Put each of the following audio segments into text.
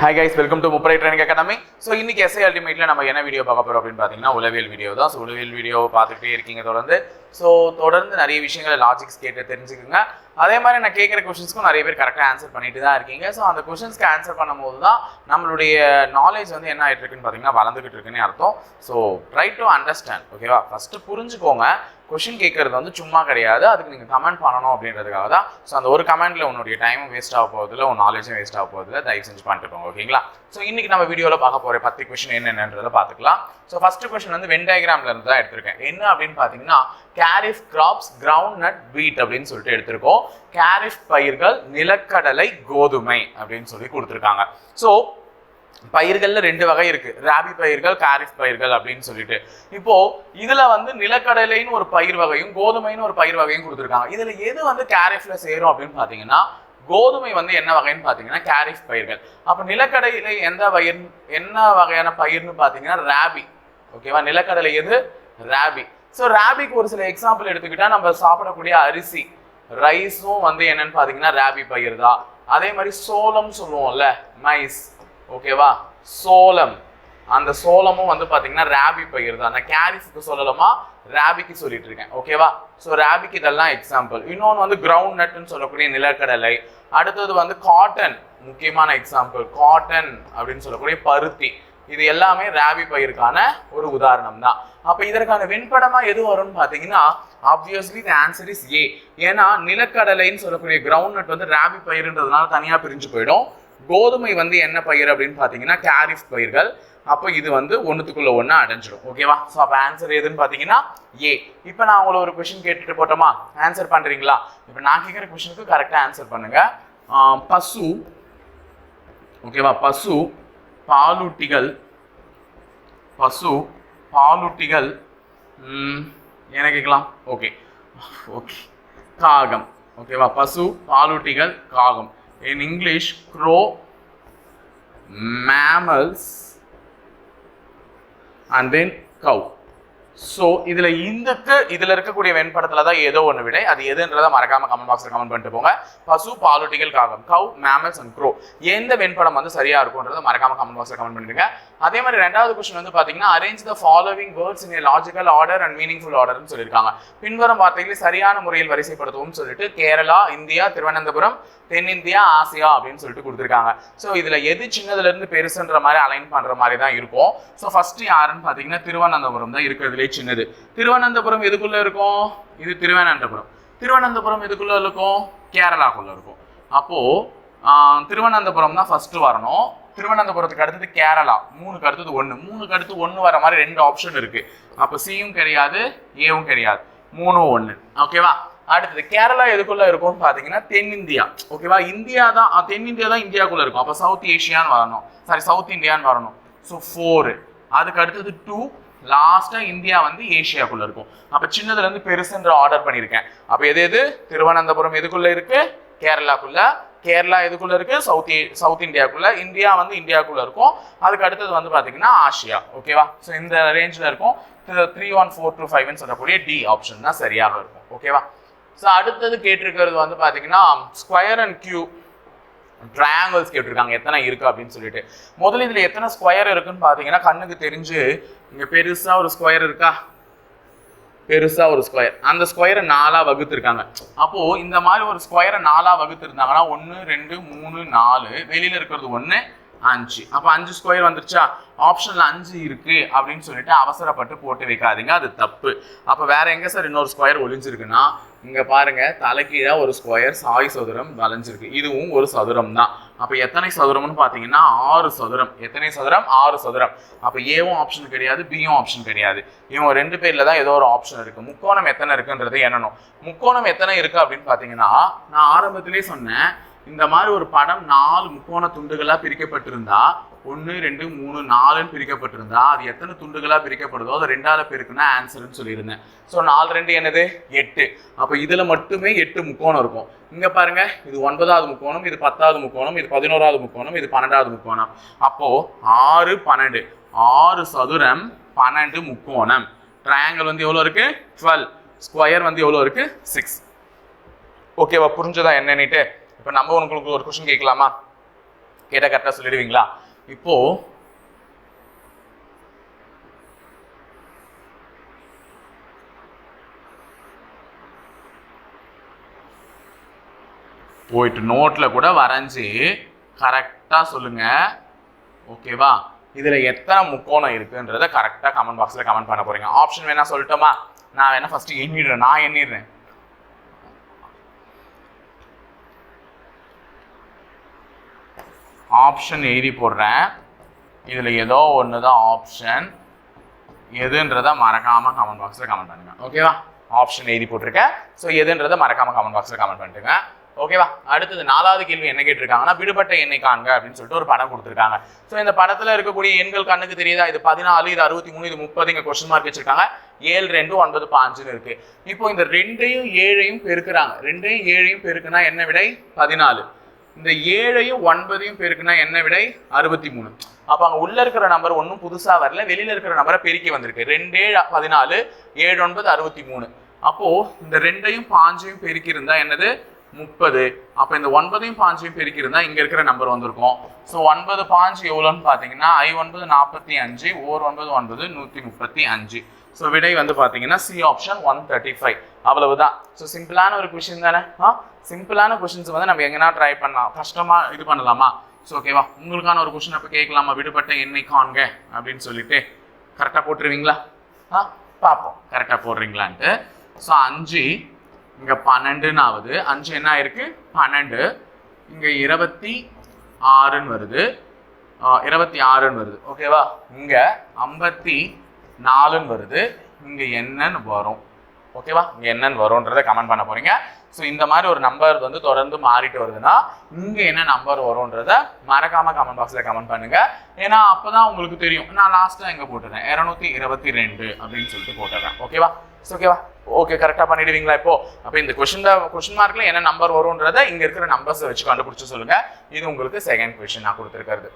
Hi guys welcome to Mupparai training academy so இன்னைக்கு SI அல்டிமேட்ல நம்ம என்ன வீடியோ பார்க்க போகிறோம் அப்படின்னு பார்த்தீங்கன்னா உளவியல் வீடியோ தான். ஸோ உளவியல் வீடியோ பார்த்துக்கிட்டே இருக்கீங்க தொடர்ந்து. ஸோ தொடர்ந்து நிறைய விஷயங்களை லாஜிக்ஸ் கேட்டு தெரிஞ்சுக்கோங்க. அதே மாதிரி நான் கேட்குற கொஷின்ஸ்க்கும் நிறைய பேர் கரெக்டாக ஆன்சர் பண்ணிட்டு தான் இருக்கீங்க. ஸோ அந்த கொஷின்ஸ்க்கு ஆன்சர் பண்ணும்போது தான் நம்மளுடைய நாலேஜ் வந்து என்ன ஆகிட்டு இருக்குன்னு பார்த்தீங்கன்னா வளர்ந்துகிட்டு இருக்குன்னு அர்த்தம். ஸோ ட்ரை டு அண்டர்ஸ்டாண்ட் ஓகேவா ஃபஸ்ட்டு புரிஞ்சுக்கோங்க. கொஷின் கேட்கறது வந்து சும்மா கிடையாது. அதுக்கு நீங்கள் கமெண்ட் பண்ணணும் அப்படின்றதுக்காக தான். ஸோ அந்த ஒரு கமெண்ட்டில் உன்னுடைய டைமும் வேஸ்ட் ஆக போகிறதுல உன் நாலேஜும் வேஸ்ட் ஆக போகிறதுல தயவு செஞ்சு பண்ணிட்டு போங்க ஓகேங்களா ஸோ இன்றைக்கி நம்ம வீடியோவில் பார்க்க போகிற பத்து கொஷின் என்னென்னன்றதை பார்த்துக்கலாம். ஸோ ஃபஸ்ட்டு கொஷின் வந்து வென் இருந்து தான் எடுத்திருக்கேன். என்ன அப்படின்னு பார்த்தீங்கன்னா கேரிஃப் கிராப்ஸ் கிரவுண்ட் நட் வீட் அப்படின்னு சொல்லிட்டு எடுத்திருக்கோம். கேரிஃப் பயிர்கள் நிலக்கடலை கோதுமை அப்படின்னு சொல்லி கொடுத்துருக்காங்க. ஸோ பயிர்கள்ல ரெண்டு வகை இருக்கு. ராபி பயிர்கள் காரிஃப் பயிர்கள் அப்படின்னு சொல்லிட்டு. இப்போ இதுல வந்து நிலக்கடலைன்னு ஒரு பயிர் வகையும் கோதுமைன்னு ஒரு பயிர் வகையும் கொடுத்துருக்காங்க. இதுல எது வந்து கேரிஃப்ல சேரும் அப்படின்னு பாத்தீங்கன்னா கோதுமை வந்து என்ன வகைன்னு பாத்தீங்கன்னா கேரிஃப் பயிர்கள். அப்ப நிலக்கடலை எந்த பயிர் என்ன வகையான பயிர்னு பாத்தீங்கன்னா ராபி ஓகேவா நிலக்கடலை எது? ராபி ஸோ ராபிக்கு ஒரு சில எக்ஸாம்பிள் எடுத்துக்கிட்டா நம்ம சாப்பிடக்கூடிய அரிசி. ரைஸும் வந்து என்னன்னு பார்த்தீங்கன்னா ரேபி பயிர் தான். அதே மாதிரி சோளம் சொல்லுவோம்ல மைஸ். ஓகேவா? சோளம். அந்த சோளமும் வந்து பார்த்தீங்கன்னா ரேபி பயிர் தான். அந்த கேரிஸுக்கு சொல்லலாமா? ரேபிக்கு சொல்லிட்டு இருக்கேன். ஓகேவா? ஸோ ரேபிக்கு இதெல்லாம் எக்ஸாம்பிள் இன்னொன்று வந்து கிரவுண்ட் நட்டுன்னு சொல்லக்கூடிய நிலக்கடலை. அடுத்தது வந்து காட்டன் முக்கியமான எக்ஸாம்பிள் காட்டன் அப்படின்னு சொல்லக்கூடிய பருத்தி. இது எல்லாமே ராபி பயிருக்கான ஒரு உதாரணம் தான் அப்போ இதற்கான வெண்படமா எது வரும்னு பார்த்தீங்கன்னா obviously the answer is A ஏன்னா நிலக்கடலைன்னு சொல்லக்கூடிய கிரவுண்ட் நட் வந்து ராபி பயிருன்றதுனால தனியாக பிரிஞ்சு போயிடும். கோதுமை வந்து என்ன பயிர் அப்படின்னு பார்த்தீங்கன்னா கேரிஃப் பயிர்கள். அப்போ இது வந்து ஒன்றுத்துக்குள்ள ஒன்று அடைஞ்சிடும் ஓகேவா ஸோ அப்போ ஆன்சர் எதுன்னு பார்த்தீங்கன்னா ஏ இப்போ நான் உங்களை ஒரு கொஷின் கேட்டுட்டு போட்டோமா? ஆன்சர் பண்ணுறீங்களா இப்போ நான் கேட்குற கொஷனுக்கு கரெக்டாக ஆன்சர் பண்ணுங்க. பசு. ஓகேவா பசு. பாலூட்டிகள் பசு பாலூட்டிகள் என்ன கேட்கலாம்? ஓகே. ஓகே. காகம். ஓகேவா? பசு பாலூட்டிகள் காகம். In English crow mammals and then cow. So இதில் இந்துக்கு இதில் இருக்கக்கூடிய வெண்படத்தில் தான் ஏதோ ஒன்று விடை அது எதுன்றதை மறக்காம கமெண்ட் பாக்ஸில் கமெண்ட் பண்ணிட்டு போங்க. பசு பாலுட்டிகள் காகம் கவ் மேமல்ஸ் அண்ட் க்ரோ எந்த வெண்படம் வந்து சரியா இருக்கும்ன்றதை மறக்காம கமெண்ட் பாக்ஸில் கமெண்ட் பண்ணிடுங்க. அதே மாதிரி ரெண்டாவது கொஸ்டின் வந்து பார்த்தீங்கன்னா arrange the following words in logical order and meaningful ஆர்டர்னு சொல்லியிருக்காங்க. பின்வரும் வார்த்தைகளை சரியான முறையில் வரிசைப்படுத்தவும் சொல்லிட்டு கேரளா இந்தியா திருவனந்தபுரம் தென்னிந்தியா ஆசியா அப்படின்னு சொல்லிட்டு கொடுத்துருக்காங்க. ஸோ இதில் எது சின்னதுலேருந்து பெருசுன்ற மாதிரி அலைன் பண்ணுற மாதிரி தான் இருக்கும். ஸோ ஃபஸ்ட்டு யாருன்னு பார்த்தீங்கன்னா திருவனந்தபுரம் தான் இருக்கிறதுலே சின்னது. திருவனந்தபுரம் எதுக்குள்ள இருக்கும்? இது திருவனந்தபுரம். திருவனந்தபுரம் எதுக்குள்ள இருக்கும்? கேரளாக்குள்ள இருக்கும். அப்போ திருவனந்தபுரம் தான் ஃபர்ஸ்ட் வரணும். திருவனந்தபுரத்துக்கு அடுத்தது கேரளா. மூணுக்கு அடுத்தது ஒன்று மூணுக்கு அடுத்து ஒன்று வர மாதிரி ரெண்டு ஆப்ஷன் இருக்கு. அப்போ சியும் கிடையாது ஏவும் கிடையாது. மூணும் ஒன்று ஓகேவா அடுத்தது கேரளா எதுக்குள்ள இருக்கும்னு பார்த்தீங்கன்னா தென்னிந்தியா. ஓகேவா இந்தியா தான் தென்னிந்தியா தான் இந்தியாக்குள்ள இருக்கும். அப்போ சவுத் ஏஷியான்னு வரணும். சாரி சவுத் இந்தியான்னு வரணும். ஸோ ஃபோரு அதுக்கு அடுத்தது டூ லாஸ்டா இந்தியா வந்து ஏஷியாக்குள்ள இருக்கும். அப்ப சின்னதுல இருந்து பெருசுன்ற ஆர்டர் பண்ணியிருக்கேன். அப்ப எது எது? திருவனந்தபுரம் எதுக்குள்ள இருக்கு? கேரளாக்குள்ள. கேரளா எதுக்குள்ள இருக்கு? South south இந்தியாக்குள்ள. இந்தியா வந்து இந்தியாக்குள்ள இருக்கும். அதுக்கு அடுத்தது வந்து பாத்தீங்கன்னா ஆசியா. ஓகேவா ஸோ இந்த ரேஞ்சில் இருக்கும். த்ரீ ஒன் ஃபோர் டூ ஃபைவ்னு சொல்லக்கூடிய டி ஆப்ஷன் தான் சரியாக இருக்கும். ஓகேவா ஸோ அடுத்தது கேட்டிருக்கிறது வந்து பார்த்தீங்கன்னா ஸ்கொயர் அண்ட் கியூ ட்ரையாங்கிள்ஸ் கேட்டிருக்காங்க. எத்தனை இருக்கு அப்படின்னு சொல்லிட்டு. முதல்ல இதுல எத்தனை ஸ்கொயர் இருக்குன்னு பார்த்தீங்கன்னா கண்ணுக்கு தெரிஞ்சு இங்க பெருசா ஒரு ஸ்கொயர் இருக்கா? பெருசா ஒரு ஸ்கொயர் அந்த ஸ்கொயரை நாலா வகுத்துருக்காங்க. அப்போ இந்த மாதிரி ஒரு ஸ்கொயரை நாலா வகுத்துருந்தாங்கன்னா ஒன்று ரெண்டு மூணு நாலு வெளியில் இருக்கிறது ஒன்று அஞ்சு. அப்போ அஞ்சு ஸ்கொயர் வந்துருச்சா? ஆப்ஷன்ல அஞ்சு இருக்கு அப்படின்னு சொல்லிட்டு அவசரப்பட்டு போட்டு வைக்காதீங்க. அது தப்பு. அப்போ வேற எங்க சார் இன்னொரு ஸ்கொயர் ஒளிஞ்சிருக்குன்னா இங்கே பாருங்கள் தலைக்கீழா ஒரு ஸ்கொயர் சாய் சதுரம் வளைஞ்சிருக்கு. இதுவும் ஒரு சதுரம் தான். அப்போ எத்தனை சதுரம்னு பார்த்தீங்கன்னா ஆறு சதுரம். எத்தனை சதுரம்? ஆறு சதுரம். அப்போ ஏவும் ஆப்ஷன் கிடையாது பியும் ஆப்ஷன் கிடையாது. இவங்க ரெண்டு பேரில் தான் ஏதோ ஒரு ஆப்ஷன் இருக்குது முக்கோணம் எத்தனை இருக்குன்றது எண்ணணும். முக்கோணம் எத்தனை இருக்குது அப்படின்னு பார்த்தீங்கன்னா நான் ஆரம்பத்திலே சொன்னேன் இந்த மாதிரி ஒரு படம் நாலு முக்கோண துண்டுகளாக பிரிக்கப்பட்டிருந்தா ஒன்று ரெண்டு மூணு நாலுன்னு பிரிக்கப்பட்டிருந்தா அது எத்தனை துண்டுகளாக பிரிக்கப்படுதோ அது ரெண்டாவது பேருக்குன்னா ஆன்சர்னு சொல்லியிருந்தேன். ஸோ நாலு ரெண்டு என்னது? எட்டு. அப்போ இதில் மட்டுமே எட்டு முக்கோணம் இருக்கும். இங்கே பாருங்க இது ஒன்பதாவது முக்கோணம் இது பத்தாவது முக்கோணம் இது பதினோராவது முக்கோணம் இது பன்னெண்டாவது முக்கோணம். அப்போது ஆறு பன்னெண்டு. ஆறு சதுரம் பன்னெண்டு முக்கோணம். ட்ரையாங்கிள் வந்து எவ்வளோ இருக்குது டுவெல் ஸ்கொயர் வந்து எவ்வளோ இருக்குது சிக்ஸ் ஓகேவா புரிஞ்சதா என்னன்னுட்டு? இப்போ நம்ம உங்களுக்கு ஒரு கொஷின் கேட்கலாமா? கேட்டால் கரெக்டாக சொல்லிடுவீங்களா? இப்போ போயிட்டு நோட்ல கூட வரைஞ்சி கரெக்டா சொல்லுங்க. ஓகேவா இதுல எத்தனை முக்கோணம் இருக்குன்றத கரெக்டா கமெண்ட் பாக்ஸ்ல கமெண்ட் பண்ண போறீங்க. ஆப்ஷன் வேணா சொல்லட்டுமா? நான் வேணா ஃபர்ஸ்ட் எண்ணிடுறேன். நான் எண்ணிடுறேன். ஆப்ஷன் எழுதி போடுறேன். இதில் ஏதோ ஒன்று தான் ஆப்ஷன் எதுன்றத மறக்காமல் கமெண்ட் பாக்ஸில் கமெண்ட் பண்ணுங்க. ஓகேவா ஆப்ஷன் எழுதி போட்டிருக்கேன் ஸோ எதுன்றத மறக்காம கமெண்ட் பாக்ஸில் கமெண்ட் பண்ணிட்டுங்க. ஓகேவா அடுத்தது நாலாவது கேள்வி என்ன கேட்டிருக்காங்கன்னா விடுபட்ட எண்ணெய் காண்க அப்படின்னு சொல்லிட்டு ஒரு படம் கொடுத்துருக்காங்க. ஸோ இந்த படத்தில் இருக்கக்கூடிய எண்கள் கண்ணுக்கு தெரியுதா? இது பதினாலு இது அறுபத்தி மூணு இது முப்பது இங்கே கொஸ்டின் மார்க் வச்சிருக்காங்க. ஏழு ரெண்டு ஒன்பது பாஞ்சுன்னு இருக்கு. இப்போ இந்த ரெண்டையும் ஏழையும் பெருக்குறாங்க. ரெண்டையும் ஏழையும் பெருக்குனா என்ன விடை? பதினாலு. இந்த ஏழையும் ஒன்பதையும் பெருக்குனா என்ன விடை? அறுபத்தி மூணு அப்போ அங்கே உள்ள இருக்கிற நம்பர் ஒன்றும் புதுசாக வரல. வெளியில் இருக்கிற நம்பரை பெருக்கி வந்திருக்கு. ரெண்டு ஏழு பதினாலு ஏழு ஒன்பது அறுபத்தி மூணு அப்போது இந்த ரெண்டையும் பாஞ்சையும் பெருக்கி என்னது? முப்பது. அப்போ இந்த ஒன்பதையும் பாஞ்சையும் பெருக்கி இங்கே இருக்கிற நம்பர் வந்திருக்கும். ஸோ ஒன்பது பாஞ்சு எவ்வளோன்னு பார்த்தீங்கன்னா ஐ ஒன்பது நாற்பத்தி அஞ்சு ஓர் ஒன்பது ஒன்பது நூற்றி முப்பத்தி அஞ்சு. ஸோ விடை வந்து பார்த்தீங்கன்னா C option one thirty five அவ்வளவுதான் ஸோ சிம்பிளான ஒரு கொஷின் தானே? ஆ? சிம்பிளான கொஷின்ஸ் வந்து நம்ம எங்கன்னா ட்ரை பண்ணலாம். கஷ்டமா இது பண்ணலாமா? ஸோ ஓகேவா உங்களுக்கான ஒரு கொஷின் அப்போ கேட்கலாமா? விடுபட்ட எண்ணெய் காண்க அப்படின்னு சொல்லிட்டு. கரெக்டாக போட்டுருவீங்களா? ஆ பார்ப்போம். கரெக்டாக போடுறீங்களான்ட்டு. ஸோ அஞ்சு இங்கே பன்னெண்டுன்னு ஆகுது அஞ்சு என்ன ஆயிருக்கு? பன்னெண்டு. இங்கே இருபத்தி ஆறுன்னு வருது. இருபத்தி ஆறுன்னு வருது. ஓகேவா இங்கே ஐம்பத்தி நாலுன்னு வருது. இங்கே என்னன்னு வரும். ஓகேவா இங்கே என்னன்னு வரும்ன்றதை கமெண்ட் பண்ண போகிறீங்க ஸோ இந்த மாதிரி ஒரு நம்பர் வந்து தொடர்ந்து மாறிட்டு வருதுன்னா இங்கே என்ன நம்பர் வரும்ன்றத மறக்காம கமெண்ட் பாக்ஸில் கமெண்ட் பண்ணுங்க. ஏன்னா அப்பதான் உங்களுக்கு தெரியும். நான் லாஸ்ட்டாக எங்கே போட்டுறேன்? இரநூத்தி இருபத்தி ரெண்டு அப்படின்னு சொல்லிட்டு போட்டுறேன். ஓகேவா ஓகேவா ஓகே கரெக்டாக பண்ணிடுவீங்களா இப்போ? அப்போ இந்த கொஷின் கொஷின் மார்க்கில் என்ன நம்பர் வரும்ன்றத இங்கே இருக்கிற நம்பர்ஸை வச்சு கண்டுபிடிச்சி சொல்லுங்கள் இது உங்களுக்கு செகண்ட் கொஷின் நான் கொடுத்துருக்கிறது.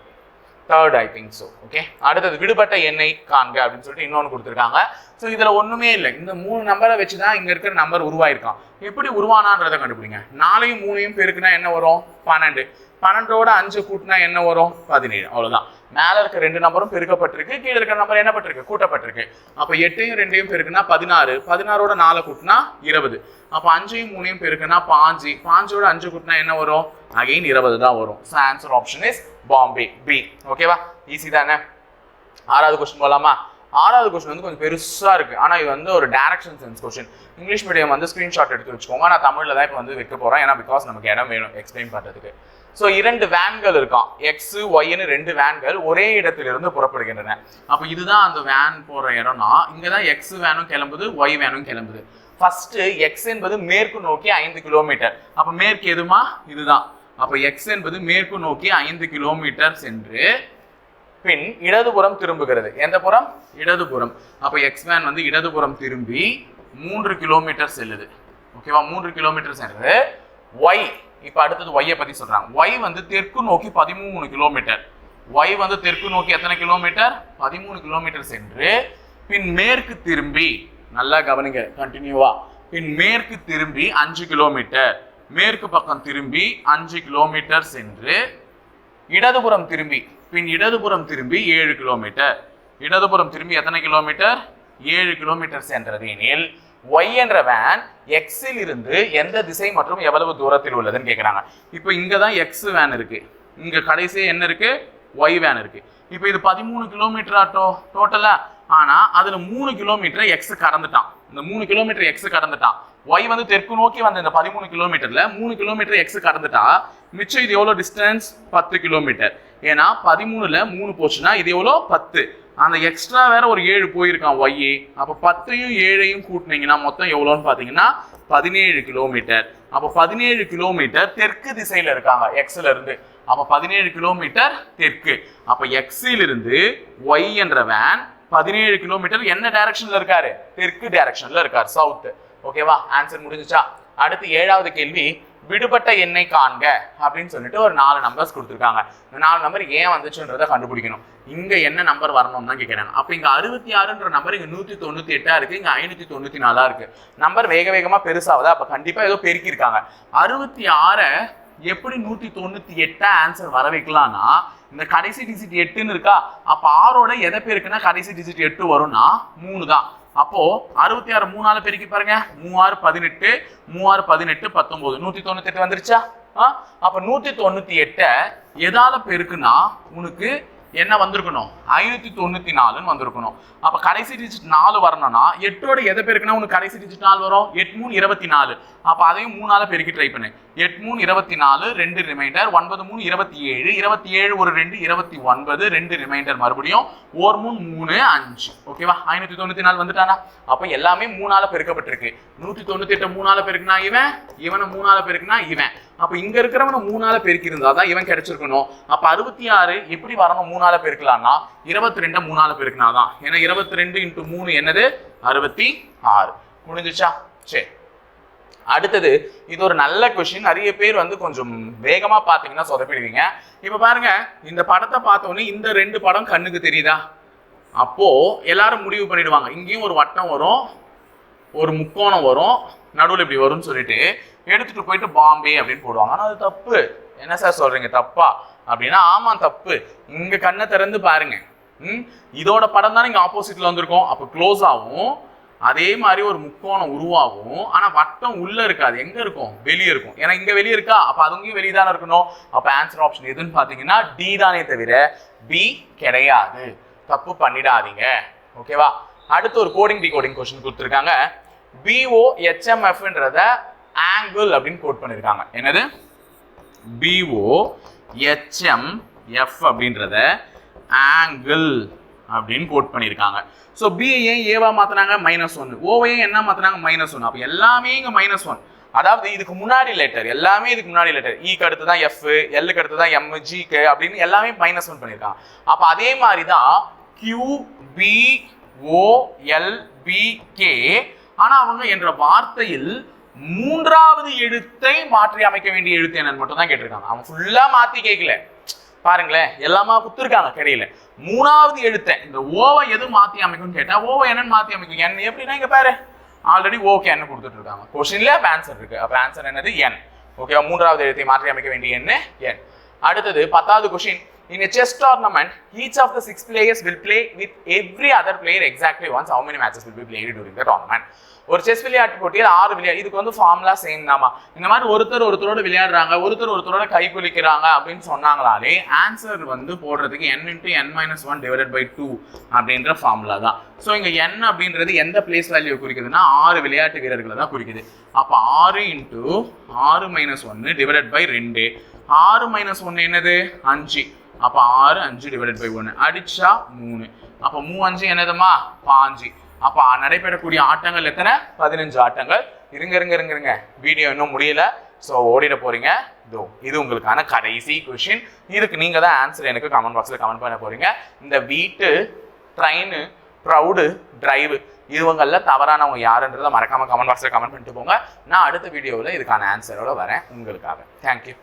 Third I think so okay அடுத்தது விடுபட்ட எண்ணெய் காண்க அப்படின்னு சொல்லிட்டு இன்னொன்று கொடுத்துருக்காங்க. ஸோ இதில் ஒன்றுமே இல்லை. இந்த மூணு நம்பரை வச்சு தான் இங்கே இருக்கிற நம்பர் உருவாயிருக்கான். எப்படி உருவானான்றதை கண்டுபிடிங்க. நாலையும் மூணையும் பெருக்குனா என்ன வரும்? பன்னெண்டு. பன்னெண்டோட அஞ்சு கூட்டினா என்ன வரும்? பதினேழு. அவ்வளோதான் மேலே இருக்க ரெண்டு நம்பரும் பெருக்கப்பட்டிருக்கு கீழே இருக்கிற நம்பர் என்ன பட்டிருக்கு? கூட்டப்பட்டிருக்கு. அப்போ எட்டையும் ரெண்டையும் பெருக்குனா பதினாறு. பதினாறோட நாலை கூட்டினா இருபது. அப்போ அஞ்சையும் மூணையும் பெருக்குனா பாஞ்சு. பாஞ்சோட அஞ்சு கூட்டினா என்ன வரும்? அகைன் இருபது தான் வரும். So answer option is Bombay B ஓகேவா ஈஸி தானே? ஆறாவது கொஸ்டின் போலாமா? ஆறாவது கொஸ்டின் வந்து கொஞ்சம் பெருசாக இருக்குது ஆனால் இது வந்து ஒரு direction sense question English medium வந்து ஸ்க்ரீன்ஷாட் எடுத்து வச்சுக்கோங்க. நான் தமிழில் தான் இப்போ வந்து வைக்க போகிறேன் ஏன்னா பிகாஸ் நமக்கு இடம் வேணும் எக்ஸ்பிளைன் பண்ணுறதுக்கு ஸோ இரண்டு வேன்கள் இருக்கான் எக்ஸ் ஒய்னு ரெண்டு வேன்கள் ஒரே இடத்திலிருந்து புறப்படுகின்றன. அப்போ இதுதான் அந்த வேன் போகிற இடம்னா இங்கே தான் எக்ஸ் வேனும் கிளம்புது ஒய் வேனும் கிளம்புது. ஃபஸ்ட்டு எக்ஸ் என்பது மேற்கு நோக்கி ஐந்து கிலோமீட்டர் அப்போ மேற்கு எதுமா? இதுதான். அப்போ எக்ஸ் என்பது மேற்கு நோக்கி ஐந்து கிலோமீட்டர் சென்று பின் இடதுபுறம் திரும்புகிறது. எந்த புறம்? இடதுபுறம் அப்போ எக்ஸ்மேன் வந்து இடதுபுறம் திரும்பி மூன்று கிலோமீட்டர் செல்லுது. ஓகேவா மூன்று கிலோமீட்டர் சென்று ஒய் இப்போ அடுத்தது ஒய்யை பற்றி சொல்கிறாங்க ஒய் வந்து தெற்கு நோக்கி பதிமூணு கிலோமீட்டர் ஒய் வந்து தெற்கு நோக்கி எத்தனை கிலோமீட்டர் பதிமூணு கிலோமீட்டர் சென்று பின் மேற்கு திரும்பி நல்லா கவனிங்க கண்டினியூவா பின் மேற்கு திரும்பி அஞ்சு கிலோமீட்டர் மேற்கு பக்கம் திரும்பி அஞ்சு கிலோமீட்டர் சென்று இடதுபுறம் திரும்பி பின் இடதுபுறம் திரும்பி ஏழு கிலோமீட்டர். இடதுபுறம் திரும்பி எத்தனை கிலோமீட்டர்? ஏழு கிலோமீட்டர் சென்றது. எனில் ஒய் என்ற வேன் எக்ஸில் இருந்து எந்த திசை மற்றும் எவ்வளவு தூரத்தில் உள்ளதுன்னு கேட்குறாங்க இப்போ இங்கே தான் எக்ஸ் வேன் இருக்குது இங்கே கடைசி என்ன இருக்குது ஒய் வேன் இருக்குது இப்போ இது பதிமூணு கிலோமீட்டர் ஆட்டோ டோட்டலாக ஆனால் அதில் மூணு கிலோமீட்டர் எக்ஸ் கடந்துட்டான். இந்த மூணு கிலோமீட்டர் எக்ஸ் கடந்துட்டான் ஒய் வந்து தெற்கு நோக்கி வந்த இந்த பதிமூணு கிலோமீட்டர்ல மூணு கிலோமீட்டர் எக்ஸ் கடந்துட்டா. மிச்சம் இது எவ்வளோ டிஸ்டன்ஸ் பத்து கிலோமீட்டர் ஏன்னா பதிமூணுல மூணு போச்சுன்னா இது எவ்வளோ பத்து. அந்த எக்ஸ்ட்ரா வேற ஒரு ஏழு போயிருக்கான் ஒய்யே அப்போ பத்தையும் ஏழையும் கூட்டினீங்கன்னா மொத்தம் எவ்வளோன்னு பார்த்தீங்கன்னா பதினேழு கிலோமீட்டர் அப்போ பதினேழு கிலோமீட்டர் தெற்கு திசையில இருக்காங்க எக்ஸ்ல இருந்து. அப்போ பதினேழு கிலோமீட்டர் தெற்கு. அப்போ எக்ஸிலிருந்து ஒய் என்ற வேன் பதினேழு கிலோமீட்டர் என்ன டைரக்ஷன்ல இருக்காரு? தெற்கு டைரக்ஷன்ல இருக்கார் சவுத் ஓகேவா ஆன்சர் முடிஞ்சுச்சா? அடுத்து ஏழாவது கேள்வி விடுபட்ட எண்ணெய் காண்க அப்படின்னு சொல்லிட்டு ஒரு நாலு நம்பர்ஸ் கொடுத்துருக்காங்க. இந்த நாலு நம்பர் ஏன் வந்துச்சுன்றதை கண்டுபிடிக்கணும். இங்க என்ன நம்பர் வரணும்னு தான் கேட்குறாங்க அப்போ இங்க அறுபத்தி ஆறுன்ற நம்பர் இங்க நூத்தி தொண்ணூத்தி எட்டா இருக்கு இங்க ஐநூத்தி தொண்ணூத்தி நாலா இருக்கு. நம்பர் வேக வேகமா பெருசாகுதா அப்ப கண்டிப்பா ஏதோ பெருக்கியிருக்காங்க. அறுபத்தி ஆறை எப்படி நூத்தி தொண்ணூத்தி எட்டா ஆன்சர் வர வைக்கலாம்னா இந்த கடைசி டிஜிட் எட்டுன்னு இருக்கா? அப்ப ஆறோட எதை பேருக்குன்னா கடைசி டிஜிட் எட்டு வரும்னா மூணு தான். அப்போ அறுபத்தி ஆறு மூணால பெருக்கி பாருங்க. மூவாறு பதினெட்டு மூவாறு பதினெட்டு பத்தொன்பது. நூத்தி தொண்ணூத்தி எட்டு வந்துருச்சா? ஆ? அப்ப நூத்தி தொண்ணூத்தி எட்டை எதால பெருக்குன்னா உனக்கு என்ன வந்திருக்கணும்? ஐநூற்றி தொண்ணூற்றி நாலுன்னு வந்திருக்கணும். அப்போ கடைசி டிஜிட் நாலு வரணும்னா எட்டோட எதை பெருக்குன்னா உனக்கு கடைசி டிஜிட் நாலு வரும்? எட் மூணு இருபத்தி நாலு. அப்போ அதையும் மூணால பெருக்கி ட்ரை பண்ணு. எட் மூணு இருபத்தி நாலு ரெண்டு ரிமைண்டர் ஒன்பது மூணு இருபத்தி ஏழு இருபத்தி ஏழு ஒரு ரெண்டு இருபத்தி ஒன்பது ரெண்டு ரிமைண்டர் மறுபடியும் ஓர் மூணு மூணு அஞ்சு. ஓகேவா ஐநூற்றி தொண்ணூற்றி நாலு வந்துட்டானா? அப்போ எல்லாமே மூணால் பெருக்கப்பட்டிருக்கு. நூற்றி தொண்ணூற்றி எட்டு மூணால் பெருக்குனா இவன் இவனை மூணால பெருக்குனா இவன். அப்ப இங்க இருக்கிறவன மூணால பெருக்கி இருந்தாதான் இவன் கிடைச்சிருக்கணும். அப்ப அறுபத்தி ஆறு எப்படி வரணும் மூணால பெருக்கலாம்னா இருபத்தி ரெண்டு மூணால பெருக்கினாதான் ஏன்னா இருபத்தி ரெண்டு இன்ட்டு மூணு என்னது? அறுபத்தி ஆறு முடிஞ்சிச்சா? சரி. அடுத்தது இது ஒரு நல்ல கொஷின் நிறைய பேர் வந்து கொஞ்சம் வேகமா பாத்தீங்கன்னா சொதப்பிடுவீங்க. இப்ப பாருங்க இந்த படத்தை பார்த்தோன்னே இந்த ரெண்டு படம் கண்ணுக்கு தெரியுதா? அப்போ எல்லாரும் முடிவு பண்ணிடுவாங்க. இங்கேயும் ஒரு வட்டம் வரும் ஒரு முக்கோணம் வரும் நடுவில் இப்படி வரும்னு சொல்லிட்டு எடுத்துட்டு போயிட்டு பாம்பே அப்படின்னு போடுவாங்க. ஆனால் அது தப்பு. என்ன சார் சொல்றீங்க? தப்பா? அப்படின்னா ஆமாம் தப்பு. இங்க கண்ணை திறந்து பாருங்க. ம்? இதோட படம் தான் இங்கே ஆப்போசிட்ல வந்திருக்கோம். அப்போ க்ளோஸ் ஆகும் அதே மாதிரி ஒரு முக்கோணம் உருவாகும். ஆனால் வட்டம் உள்ளே இருக்காது. எங்கே இருக்கும்? வெளியே இருக்கும். ஏன்னா இங்கே வெளியே இருக்கா? அப்போ அதுங்கேயும் வெளியே தானே இருக்கணும். அப்போ ஆன்சர் ஆப்ஷன் எதுன்னு பார்த்தீங்கன்னா டி தானே தவிர பி கிடையாது. தப்பு பண்ணிடாதீங்க. ஓகேவா அடுத்து ஒரு கோடிங் டிகோடிங் கொஸ்டின் கொடுத்துருக்காங்க. பிஓஹெச்எம்எஃப்ன்றத ஆங்கிள் அப்படின்னு கோட் பண்ணியிருக்காங்க என்னது? பிஓ ஹெச்எம்எஃப் அப்படின்றத ஆங்கிள் அப்படின்னு கோட் பண்ணியிருக்காங்க ஸோ பிஏ ஏன் ஏவா மாற்றினாங்க மைனஸ் ஒன் ஓவையே என்ன மாற்றினாங்க மைனஸ் ஒன் அப்போ எல்லாமே இங்கே மைனஸ் ஒன் அதாவது இதுக்கு முன்னாடி லெட்டர் எல்லாமே இதுக்கு முன்னாடி லெட்டர் இக்கு e அடுத்து தான் எஃப் எல்லுக்கு அடுத்து தான் எம் ஜிக்கு அப்படின்னு எல்லாமே மைனஸ் ஒன் பண்ணியிருக்காங்க அப்போ அதே மாதிரி தான் Q P O L P K ஆனால் அவங்க என்ற வார்த்தையில் மூன்றாவது எழுத்தை மாற்றி அமைக்க வேண்டிய எழுத்து என்னன்னு மட்டும் தான் கேட்டிருக்காங்க. அவங்க ஃபுல்லா மாத்தி கேட்கல பாருங்களேன் எல்லாமா குத்துருக்காங்க கிடையில. மூணாவது எழுத்தை இந்த ஓவை எது மாத்தி அமைக்கும்னு கேட்டா ஓவை என்னன்னு மாத்தி அமைக்கும். என் எப்படின்னா இங்க பாரு. ஆல்ரெடி ஓகே என்ன கொடுத்துட்டு இருக்காங்க. கொஸ்டின்ல அப்ப ஆன்சர் இருக்கு. அப்ப ஆன்சர் என்னது? என் ஓகேவா மூன்றாவது எழுத்தை மாற்றி அமைக்க வேண்டிய என்ன என் அடுத்தது பத்தாவது question In a chess tournament, each of the six players will play with every other player exactly once. How many matches will be played during the tournament? ஒரு செஸ் விளையாட்டு போட்டியில் ஆறு விளையாடு இதுக்கு வந்து ஃபார்முலா சேம் தாமா இந்த மாதிரி ஒருத்தர் ஒருத்தரோட விளையாடுறாங்க ஒருத்தர் ஒருத்தரோட கை குலிக்கிறாங்க அப்படின்னு சொன்னாங்களாலே ஆன்சர் வந்து போடுறதுக்கு n into n minus one divided by two அப்படின்ற ஃபார்முலா தான். ஸோ இங்கே என் அப்படின்றது எந்த பிளேஸ் வேல்யூ குறிக்குதுன்னா ஆறு விளையாட்டு வீரர்களை தான் குறிக்குது. அப்போ ஆறு இன்ட்டு ஆறு மைனஸ் ஒன்று டிவைடட் பை ரெண்டு. ஆறு மைனஸ் ஒன்று என்னது? அஞ்சு. அப்போ ஆறு அஞ்சு டிவைடட் பை ஒன்று அடிச்சா மூணு. அப்போ மூ அஞ்சு என்னதுமா பாஞ்சு அப்போ நடைபெறக்கூடிய ஆட்டங்கள் எத்தனை? பதினஞ்சு ஆட்டங்கள். இருங்க இருங்க இருங்க இருங்க. வீடியோ இன்னும் முடியல. ஸோ ஓடிட போறீங்க. இதோ இது உங்களுக்கான கடைசி கொஷின் இதுக்கு நீங்க தான் ஆன்சர் எனக்கு கமெண்ட் பாக்ஸில் கமெண்ட் பண்ண போறீங்க. இந்த வீட்டு ட்ரெயின் ப்ரௌடு டிரைவு இதுவங்களில் தவறானவங்க யாருன்றதை மறக்காம கமெண்ட் பாக்ஸில் கமெண்ட் பண்ணிட்டு போங்க. நான் அடுத்த வீடியோவில் இதுக்கான ஆன்சரோட வரேன் உங்களுக்காக. தேங்க்யூ